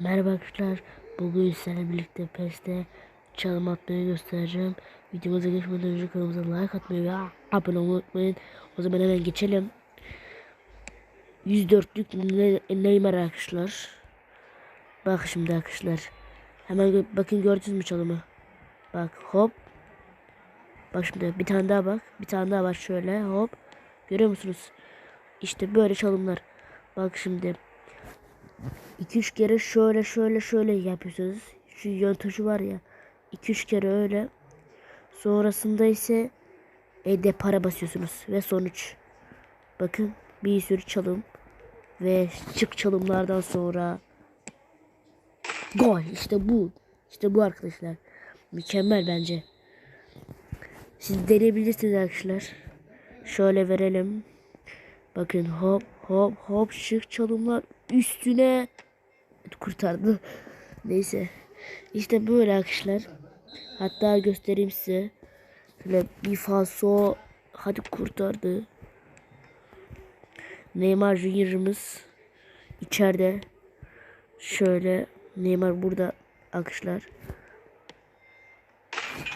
Merhaba arkadaşlar. Bugün sizlerle birlikte PES'te çalım atmayı göstereceğim. Videomuza geçmeden önce kanalımıza like atmayı ve abone olmayı unutmayın. O zaman hemen geçelim. 104'lük Ne- Neymar arkadaşlar. Bak şimdi arkadaşlar. Hemen bakın gördünüz mü çalımı? Bak hop. Bak şimdi bir tane daha bak. Bir tane daha var şöyle hop. Görüyor musunuz? İşte böyle çalımlar. Bak şimdi 2-3 kere şöyle şöyle şöyle yapıyorsunuz. Şu yön tuşu var ya. 2-3 kere öyle. Sonrasında ise e, depara basıyorsunuz. Ve sonuç. Bakın bir sürü çalım. Ve çık çalımlardan sonra gol. İşte bu. İşte bu arkadaşlar. Mükemmel bence. Siz deneyebilirsiniz arkadaşlar. Şöyle verelim. Bakın hop hop hop şık çalımlar üstüne kurtardı. Neyse. İşte böyle arkadaşlar. Hatta göstereyim size. Şöyle bir falso hadi kurtardı. Neymar Junior'ımız içeride. Şöyle Neymar burada arkadaşlar.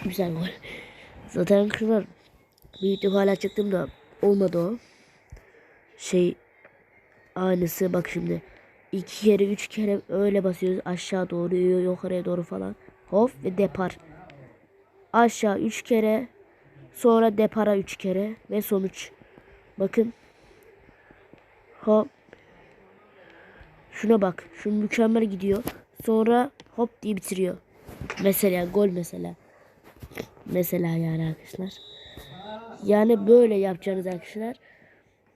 Güzel gol. Zaten arkadaşlar bir video hala da olmadı o. Şey aynısı bak şimdi. iki kere üç kere öyle basıyoruz aşağı doğru yukarıya doğru falan. Hop ve depar. Aşağı üç kere sonra depara üç kere ve sonuç. Bakın. Hop. Şuna bak. Şu mükemmel gidiyor. Sonra hop diye bitiriyor. Mesela gol mesela. Mesela yani arkadaşlar. Yani böyle yapacağınız arkadaşlar.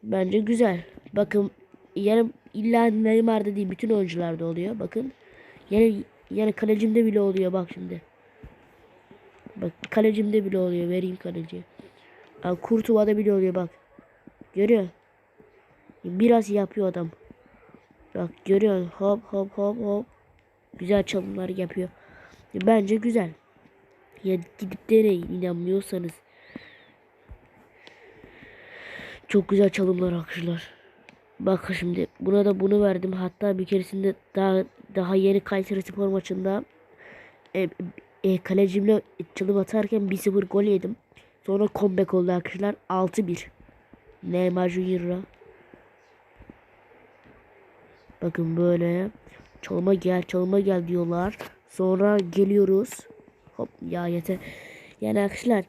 Bence güzel. Bakın yani illa Neymar'da değil bütün oyuncularda oluyor. Bakın. Yani yani kalecimde bile oluyor bak şimdi. Bak kalecimde bile oluyor. Vereyim kaleciye. Yani Kurtuva'da bile oluyor bak. Görüyor. Biraz yapıyor adam. Bak görüyor. Hop hop hop hop. Güzel çalımlar yapıyor. Bence güzel. Ya gidip deneyin inanmıyorsanız. Çok güzel çalımlar arkadaşlar. Bak şimdi buna da bunu verdim. Hatta bir keresinde daha daha yeni Kayseri Spor maçında e, e, kalecimle çalım atarken 1-0 gol yedim. Sonra comeback oldu arkadaşlar. 6-1. Neymar Junior'a. Bakın böyle çalıma gel çalıma gel diyorlar. Sonra geliyoruz. Hop ya yeter. Yani arkadaşlar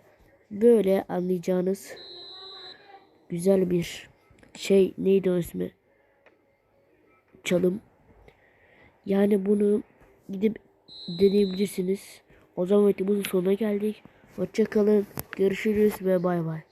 böyle anlayacağınız güzel bir şey neydi o ismi? Çalım. Yani bunu gidip deneyebilirsiniz. O zaman videomuzun sonuna geldik. Hoşçakalın. Görüşürüz ve bay bay.